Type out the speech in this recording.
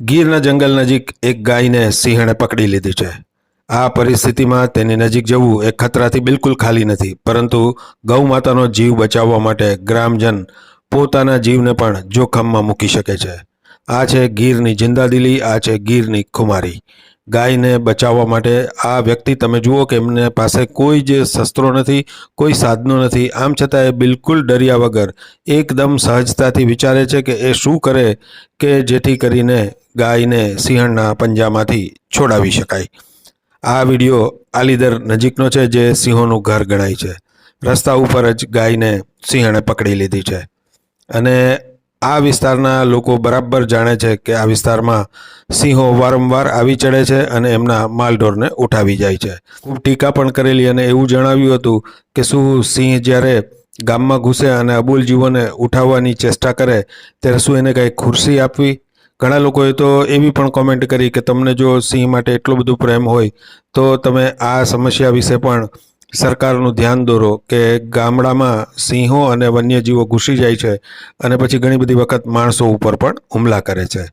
ગીરના જંગલ નજીક એક ગાયને સિંહણે પકડી લીધી છે. આ પરિસ્થિતિમાં તેની નજીક જવું એ ખતરાથી બિલકુલ ખાલી નથી, પરંતુ ગૌ માતાનો જીવ બચાવવા માટે ગ્રામજન પોતાના જીવને પણ જોખમમાં મૂકી શકે છે. આ છે ગીરની જિંદાદિલી, આ છે ગીરની ખુમારી. ગાયને બચાવવા માટે આ વ્યક્તિ તમે જુઓ કે એમને પાસે કોઈ જ શસ્ત્રો નથી, કોઈ સાધનો નથી, આમ છતાં એ બિલકુલ ડર્યા વગર એકદમ સહજતાથી વિચારે છે કે એ શું કરે, કે જેથી કરીને ગાયને સિંહણના પંજામાંથી છોડાવી શકાય. આ વીડિયો આલીદર નજીકનો છે જે સિંહોનું ઘર ગણાય છે. રસ્તા ઉપર જ ગાયને સિંહણે પકડી લીધી છે. અને આ વિસ્તારના લોકો બરાબર જાણે છે કે આ વિસ્તારમાં સિંહો વારંવાર આવી ચડે છે અને એમના માલઢોરને ઉઠાવી જાય છે. ખૂબ ટીકા પણ કરેલી અને એવું જણાવ્યું હતું કે શું સિંહ જ્યારે ગામમાં ઘૂસે અને અબુલ જીવોને ઉઠાવવાની ચેષ્ટા કરે, ત્યારે શું એને કાંઈ ખુરશી આપવી? ઘણા લોકોએ તો એવી પણ કોમેન્ટ કરી કે તમને જો સિંહ માટે એટલો બધો પ્રેમ હોય, તો તમે આ સમસ્યા વિશે પણ સરકારનું ધ્યાન દોરો કે ગામડામાં સિંહો અને વન્યજીવો ઘૂસી જાય છે અને પછી ઘણી બધી વખત માણસો ઉપર પણ હુમલા કરે છે.